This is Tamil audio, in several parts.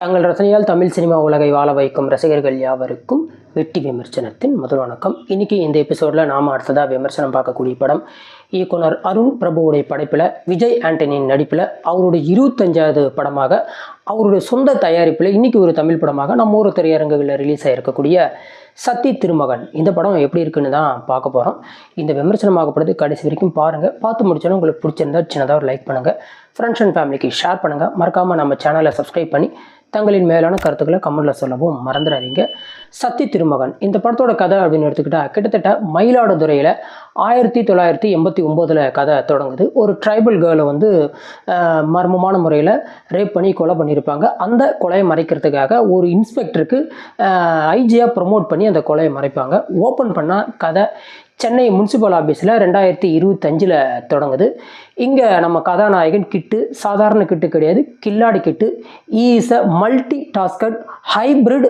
தங்கள் ரசனையால் தமிழ் சினிமா உலகை வாழ வைக்கும் ரசிகர்கள் யாவருக்கும் வெட்டி விமர்சனத்தின் முதல் வணக்கம். இன்றைக்கி இந்த எபிசோடில் நாம் அடுத்ததாக விமர்சனம் பார்க்கக்கூடிய படம் இயக்குனர் அருண் பிரபுவுடைய படைப்பில் விஜய் ஆண்டனியின் நடிப்பில் அவருடைய இருபத்தஞ்சாவது படமாக அவருடைய சொந்த தயாரிப்பில் இன்றைக்கி ஒரு தமிழ் படமாக நம்ம ஊர் திரையரங்குகளில் ரிலீஸ் ஆகிருக்கக்கூடிய சத்தி திருமகன். இந்த படம் எப்படி இருக்குன்னு தான் பார்க்க போகிறோம் இந்த விமர்சனமாகப்படுது கடைசி வரைக்கும் பாருங்கள் பார்த்து முடிச்சாலும் உங்களுக்கு பிடிச்சிருந்தா சின்னதாக ஒரு லைக் பண்ணுங்கள் ஃப்ரெண்ட்ஸ் அண்ட் ஃபேமிலிக்கு ஷேர் பண்ணுங்கள் மறக்காமல் நம்ம சேனலை சப்ஸ்கிரைப் பண்ணி தங்களின் மேலான கருத்துக்களை கமெண்டில் சொல்லவும் மறந்துடாதீங்க. சத்தி திருமகன். இந்த படத்தோட கதை அப்படின்னு எடுத்துக்கிட்டால் கிட்டத்தட்ட மயிலாடுதுறையில் ஆயிரத்தி தொள்ளாயிரத்தி எண்பத்தி ஒம்போதில் கதை தொடங்குது. ஒரு ட்ரைபல் கேர்ளை வந்து மர்மமான முறையில் ரேப் பண்ணி கொலை பண்ணியிருப்பாங்க. அந்த கொலையை மறைக்கிறதுக்காக ஒரு இன்ஸ்பெக்டருக்கு ஐஜியாக ப்ரொமோட் பண்ணி அந்த கொலையை மறைப்பாங்க. ஓப்பன் பண்ணால் கதை சென்னை முனிசிபல் ஆஃபீஸில் ரெண்டாயிரத்தி இருபத்தஞ்சில் தொடங்குது. இங்கே நம்ம கதாநாயகன் கிட்டு சாதாரண கிட்டு கிடையாது கில்லாடி கிட்டு. Is a multi tasked hybrid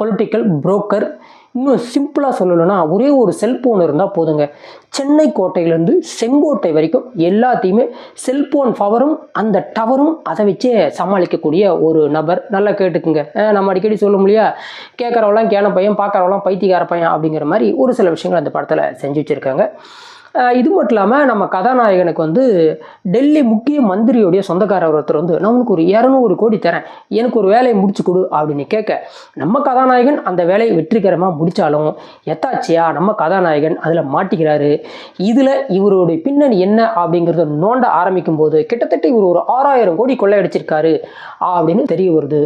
political broker இன்னும் சிம்பிளாக சொல்லணும்னா ஒரே ஒரு செல்ஃபோன் இருந்தால் போதுங்க. சென்னை கோட்டையிலேருந்து செங்கோட்டை வரைக்கும் எல்லாத்தையுமே செல்ஃபோன் பவரும் அந்த டவரும் அதை வச்சே சமாளிக்கக்கூடிய ஒரு நபர். நல்லா கேட்டுக்குங்க. நம்ம அடிக்கடி சொல்ல முடியா கேட்குறவெல்லாம் கேன பையன் பார்க்குறவெல்லாம் பைத்தியக்கார பையன் அப்படிங்கிற மாதிரி ஒரு சில விஷயங்கள் அந்த படத்தில் செஞ்சு வச்சுருக்காங்க. இது மட்டும் இல்லாமல் நம்ம கதாநாயகனுக்கு வந்து டெல்லி முக்கிய மந்திரியோடைய சொந்தக்காரர் ஒருத்தர் வந்து நான் உனக்கு ஒரு இரநூறு கோடி தரேன். எனக்கு ஒரு வேலையை முடிச்சு கொடு அப்படின்னு கேட்க நம்ம கதாநாயகன் அந்த வேலையை வெற்றிகரமாக முடித்தாலும் எத்தாச்சியா நம்ம கதாநாயகன் அதில் மாட்டிக்கிறாரு. இதில் இவருடைய பின்னணி என்ன? அப்படிங்கிறத நோண்ட ஆரம்பிக்கும் போது கிட்டத்தட்ட இவர் ஒரு ஆறாயிரம் கோடி கொள்ளையடிச்சிருக்காரு அப்படின்னு தெரிய வருது.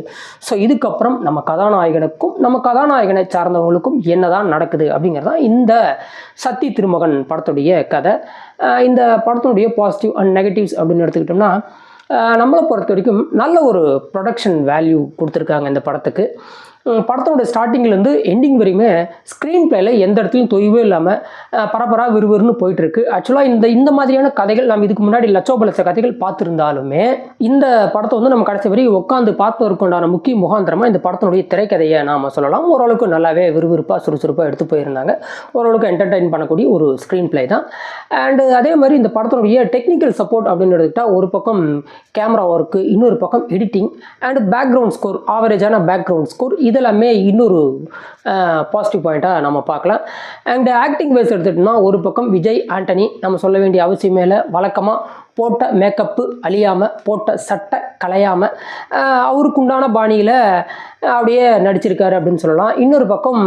ஸோ இதுக்கப்புறம் நம்ம கதாநாயகனுக்கும் நம்ம கதாநாயகனை சார்ந்தவங்களுக்கும் என்னதான் நடக்குது அப்படிங்கிறது தான் இந்த சத்தி திருமகன் படத்துடைய கதை. இந்த படத்தினுடைய பாசிட்டிவ் அண்ட் நெகட்டிவ்ஸ் அப்படின்னு எடுத்துக்கிட்டோம்னா நம்மளை பொறுத்த வரைக்கும் நல்ல ஒரு ப்ரொடக்ஷன் வேல்யூ கொடுத்துருக்காங்க இந்த படத்துக்கு. படத்தோட ஸ்டார்டிங்லேருந்து எண்டிங் வரையுமே ஸ்க்ரீன் பிளேல எந்த இடத்துலையும் தொய்வே இல்லாமல் பரபரா விறுவிறுன்னு போயிட்டுருக்கு. ஆக்சுவலாக இந்த இந்த மாதிரியான கதைகள் நம்ம இதுக்கு முன்னாடி லட்சோபலச கதைகள் பார்த்துருந்தாலுமே இந்த படத்தை வந்து நம்ம கடைசி வரை உட்காந்து பார்ப்பதற்குண்டான முக்கிய முகாந்திரமாக இந்த படத்தினுடைய திரைக்கதையை நாம் சொல்லலாம். ஓரளவுக்கு நல்லாவே விறுவிறுப்பாக சுறுசுறுப்பாக எடுத்து போயிருந்தாங்க. ஓரளவுக்கு என்டர்டைன் பண்ணக்கூடிய ஒரு ஸ்க்ரீன் பிளே தான். அண்டு அதே மாதிரி இந்த படத்தினுடைய டெக்னிக்கல் சப்போர்ட் அப்படின்னு எடுத்துக்கிட்டால் ஒரு பக்கம் கேமரா ஒர்க்கு இன்னொரு பக்கம் எடிட்டிங் அண்ட் பேக்ரவுண்ட் ஸ்கோர் ஆவரேஜான பேக்ரவுண்ட் ஸ்கோர் இதெல்லாமே இன்னொரு பாசிட்டிவ் பாயிண்ட்டாக நம்ம பார்க்கலாம். அண்ட் ஆக்டிங் வைஸ் எடுத்துகிட்டோம்னா ஒரு பக்கம் விஜய் ஆண்டனி நம்ம சொல்ல வேண்டிய அவசியமே இல்லை. வழக்கமாக போட்ட மேக்கப்பு அழியாமல் போட்ட சட்டை கலையாமல் அவருக்கு உண்டான பாணியில் அப்படியே நடிச்சிருக்காரு அப்படின்னு சொல்லலாம். இன்னொரு பக்கம்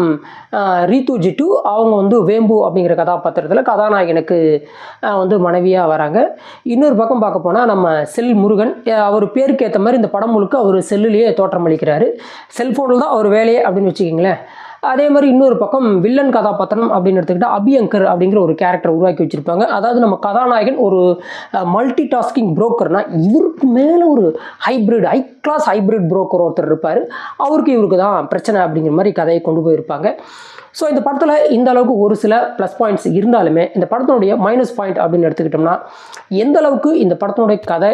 ரீத்து ஜிட்டு அவங்க வந்து வேம்பு அப்படிங்கிற கதாபாத்திரத்தில் கதாநாயகனுக்கு வந்து மனைவியாக வராங்க. இன்னொரு பக்கம் பார்க்க போனால் நம்ம செல் முருகன் அவர் பேருக்கு ஏற்ற மாதிரி இந்த படம் முழுக்க அவர் செல்லுலேயே தோற்றமளிக்கிறாரு செல்ஃபோனில் தான் அவர் வேலையே அப்படின்னு வச்சுக்கிங்களேன். அதே மாதிரி இன்னொரு பக்கம் வில்லன் கதாபாத்திரம் அப்படின்னு எடுத்துக்கிட்டால் அபியங்கர் அப்படிங்கிற ஒரு கேரக்டர் உருவாக்கி வச்சிருப்பாங்க. அதாவது நம்ம கதாநாயகன் ஒரு மல்டி டாஸ்கிங் புரோக்கர்னா இவருக்கு மேலே ஒரு hybrid high class hybrid broker ஒருத்தர் இருப்பார். அவருக்கு இவருக்கு தான் பிரச்சனை அப்படிங்கிற மாதிரி கதையை கொண்டு போயிருப்பாங்க. ஸோ இந்த படத்தில் இந்த அளவுக்கு ஒரு சில ப்ளஸ் பாயிண்ட்ஸ் இருந்தாலுமே இந்த படத்தினுடைய மைனஸ் பாயிண்ட் அப்படின்னு எடுத்துக்கிட்டோம்னா எந்த அளவுக்கு இந்த படத்தினுடைய கதை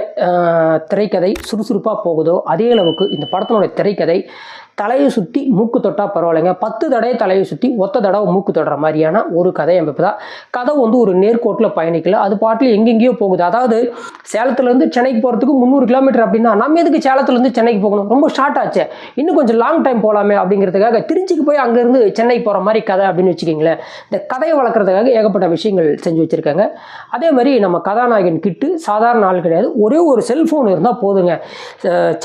திரைக்கதை சுறுசுறுப்பாக போகுதோ அதே அளவுக்கு இந்த படத்தினுடைய திரைக்கதை தலையை சுற்றி மூக்கு தொட்டால் பரவாயில்லைங்க. பத்து தடவை தலையை சுற்றி ஒத்த தடவை மூக்கு தொடுற மாதிரியான ஒரு கதை அமைப்பு தான் கதை வந்து ஒரு நேர்கோட்டில் பயணிக்கல. அது பாட்டில் எங்கெங்கேயோ போகுது. அதாவது சேலத்துலேருந்து சென்னைக்கு போகிறதுக்கு முந்நூறு கிலோமீட்டர் அப்படின்னா நம்ம எதுக்கு சேலத்துலேருந்து சென்னைக்கு போகணும்? ரொம்ப ஷார்ட் ஆச்சு. இன்னும் கொஞ்சம் லாங் டைம் போகலாமே அப்படிங்கிறதுக்காக திருச்சிக்கு போய் அங்கேருந்து சென்னை போகிற மாதிரி கதை அப்படின்னு வச்சுக்கிங்களேன். இந்த கதையை வளர்க்குறதுக்காக ஏகப்பட்ட விஷயங்கள் செஞ்சு வச்சுருக்காங்க. அதே மாதிரி நம்ம கதாநாயகன் கிட்டு சாதாரண ஆள் கிடையாது. ஒரே ஒரு செல்ஃபோன் இருந்தால் போதுங்க.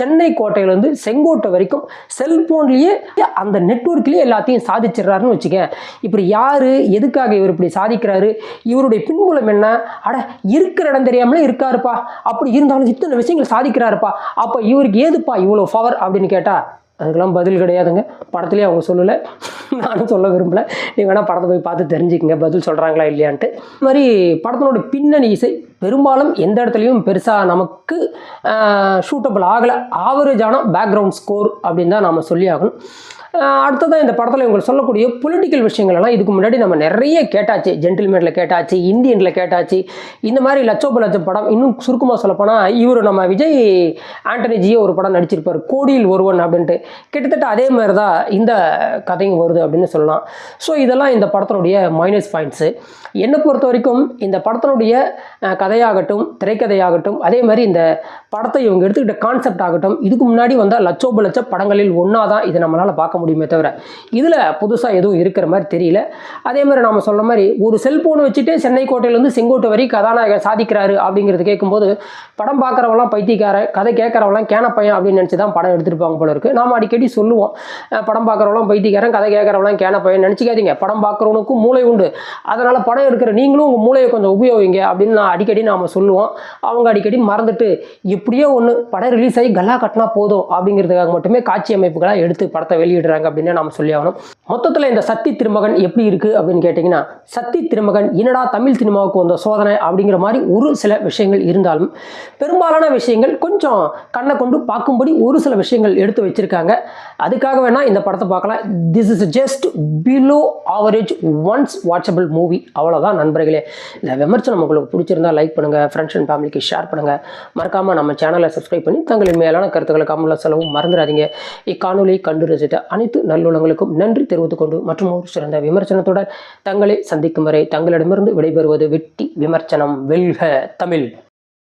சென்னை கோட்டையிலேருந்து செங்கோட்டை வரைக்கும் செல் செல்ஃபோன்லேயே அந்த நெட்ஒர்க்லேயே எல்லாத்தையும் சாதிச்சிடுறாருன்னு வச்சுக்க. இப்படி யார் எதுக்காக இவர் இப்படி சாதிக்கிறாரு இவருடைய பின்புலம் என்ன அட இருக்கிற இடம் தெரியாமலே இருக்காருப்பா. அப்படி இருந்தாலும் இத்தனை விஷயங்கள் சாதிக்கிறாருப்பா. அப்போ இவருக்கு ஏதுப்பா இவ்வளோ பவர் அப்படின்னு கேட்டால் அதுக்கெல்லாம் பதில் கிடையாதுங்க. படத்துலேயே அவங்க சொல்லலை. நானும் சொல்ல விரும்பலை. நீங்கள் வேணால் படத்தை போய் பார்த்து தெரிஞ்சுக்கங்க. பதில் சொல்கிறாங்களா இல்லையான்ட்டு. இது மாதிரி படத்தினோட பின்னணி இசை பெரும்பாலும் எந்த இடத்துலையும் பெருசாக நமக்கு ஷூட்டபிள் ஆகலை. ஆவரேஜான பேக்ரவுண்ட் ஸ்கோர் அப்படின்னு தான் நாம் சொல்லி ஆகணும். அடுத்ததான் இந்த படத்தில் இவங்க சொல்லக்கூடிய பொலிட்டிக்கல் விஷயங்கள்லாம் இதுக்கு முன்னாடி நம்ம நிறைய கேட்டாச்சு. ஜென்டில்மேனில் கேட்டாச்சு இந்தியனில் கேட்டாச்சு. இந்த மாதிரி லட்சோப லட்சம் படம். இன்னும் சுருக்கமாக சொல்லப்போனால் இவர் நம்ம விஜய் ஆண்டனி ஜியோ ஒரு படம் நடிச்சிருப்பார். கோடியில் ஒருவன் அப்படின்ட்டு. கிட்டத்தட்ட அதே மாதிரி தான் இந்த கதையும் வருது அப்படின்னு சொல்லலாம். ஸோ இதெல்லாம் இந்த படத்தினுடைய மைனஸ் பாயிண்ட்ஸு என்னை பொறுத்த வரைக்கும் இந்த படத்தினுடைய கதையாகட்டும் திரைக்கதையாகட்டும் அதே மாதிரி இந்த படத்தை இவங்க எடுத்துக்கிட்ட கான்செப்ட் ஆகட்டும் இதுக்கு முன்னாடி வந்த லட்சோப லட்ச படங்களில் ஒன்றா தான் இதை நம்மளால் பார்க்க முடியுமே தவிர இதில் புதுசாக எதுவும் இருக்கிற மாதிரி தெரியல. அதே மாதிரி நம்ம சொல்கிற மாதிரி ஒரு செல்ஃபோனை வச்சுட்டு சென்னை கோட்டையிலேருந்து செங்கோட்டை வரை கதாநாயகன் சாதிக்கிறாரு அப்படிங்கிறது கேட்கும்போது படம் பார்க்குறவங்களாம் பைத்தியக்காரன் கதை கேட்குறவங்களாம் கேன பையன் அப்படின்னு நினச்சி தான் படம் எடுத்திருப்பாங்க போல இருக்கு. நாம் அடிக்கடி சொல்லுவோம். படம் பார்க்குறவங்களாம் பைத்தியக்காரன் கதை கேட்குறவங்களாம் கேன பையன் நினச்சிக்காதீங்க. படம் பார்க்குறவனுக்கும் மூளை உண்டு. அதனால் படம் எடுக்கிற நீங்களும் உங்கள் மூளையை கொஞ்சம் உபயோகிங்க அப்படின்னு நான் அடிக்கடி நாம் சொல்லுவோம். அவங்க அடிக்கடி மறந்துட்டு எப்படியோ ஒன்று படம் ரிலீஸ் ஆகி கல்லா கட்டினா போதும் அப்படிங்கிறதுக்காக மட்டுமே காட்சி அமைப்புகளாக எடுத்து படத்தை வெளியிடுறாங்க அப்படின்னு நாம சொல்லி ஆகணும். மொத்தத்தில் இந்த சக்தி திருமகன் எப்படி இருக்குது அப்படின்னு கேட்டிங்கன்னா சக்தி திருமகன் என்னடா தமிழ் சினிமாவுக்கு வந்த சோதனை அப்படிங்கிற மாதிரி ஒரு சில விஷயங்கள் இருந்தாலும் பெரும்பாலான விஷயங்கள் கொஞ்சம் கண்ணை கொண்டு பார்க்கும்படி ஒரு சில விஷயங்கள் எடுத்து வச்சிருக்காங்க. அதுக்காக வேணால் இந்த படத்தை பார்க்கலாம். This is just below average once watchable movie அவ்வளோதான் நண்பர்களே. இந்த விமர்சனம் உங்களுக்கு பிடிச்சிருந்தா லைக் பண்ணுங்கள் ஃப்ரெண்ட்ஸ் அண்ட் ஃபேமிலிக்கு ஷேர் பண்ணுங்கள் மறக்காமல் நம்ம சேனலை சப்ஸ்கிரைப் பண்ணி தங்களின் மேலான கருத்துக்களை கமல செலவும் மறந்துடாதீங்க. இக்காணொலியை கண்டு ரசித்த அனைத்து நல்லுள்ளங்களுக்கும் நன்றி தெரிவித்துக் கொண்டு மற்றும் ஒரு சிறந்த விமர்சனத்துடன் தங்களை சந்திக்கும் வரை தங்களிடமிருந்து விடைபெறுவது வெட்டி விமர்சனம். வெல்க தமிழ்.